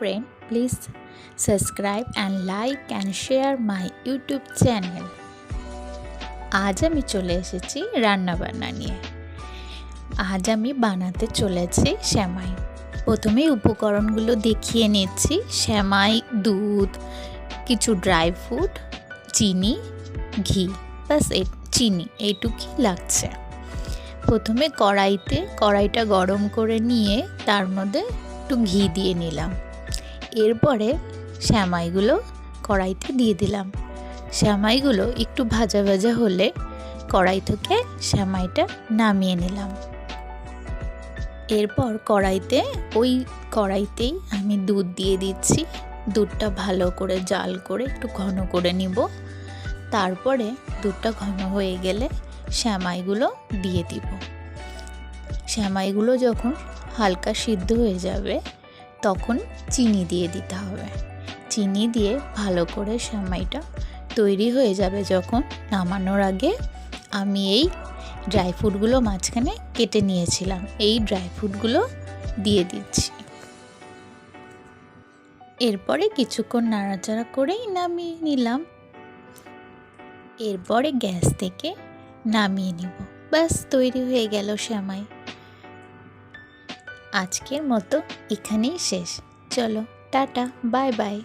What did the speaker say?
friend, please subscribe and like and share my YouTube channel. আজ আমি চলে এসেছি রান্নাবান্না নিয়ে। আজ আমি বানাতে চলেছি শ্যামাই। প্রথমেই উপকরণগুলো দেখিয়ে নিচ্ছি। শ্যামাই দুধ কিছু ড্রাই ফ্রুট চিনি ঘি বাস এ চিনি এইটুকুই লাগছে। প্রথমে কড়াইতে কড়াইটা গরম করে নিয়ে তার মধ্যে একটু ঘি দিয়ে নিলাম। এরপরে শ্যামাইগুলো কড়াইতে দিয়ে দিলাম। শ্যামাইগুলো একটু ভাজা ভাজা হলে কড়াই থেকে শ্যামাইটা নামিয়ে নিলাম। এরপর কড়াইতে ওই কড়াইতেই আমি দুধ দিয়ে দিচ্ছি। দুধটা ভালো করে জাল করে একটু ঘন করে নিব। তারপরে দুধটা ঘন হয়ে গেলে শ্যামাইগুলো দিয়ে দিব। শ্যামাইগুলো যখন হালকা সিদ্ধ হয়ে যাবে তখন চিনি দিয়ে দিতে হবে। চিনি দিয়ে ভালো করে শ্যামাইটা তৈরি হয়ে যাবে যখন নামানোর আগে। আমি এই ড্রাই ফ্রুটগুলো মাঝখানে কেটে নিয়েছিলাম। এই ড্রাই ফ্রুটগুলো দিয়ে দিচ্ছি। এরপরে কিছুক্ষণ নাড়াচাড়া করেই নামিয়ে নিলাম। এরপরে গ্যাস থেকে নামিয়ে নিব। ব্যাস, তৈরি হয়ে গেল শ্যামাই আজকের মতো এখানেই শেষ। চলো টাটা বাই বাই।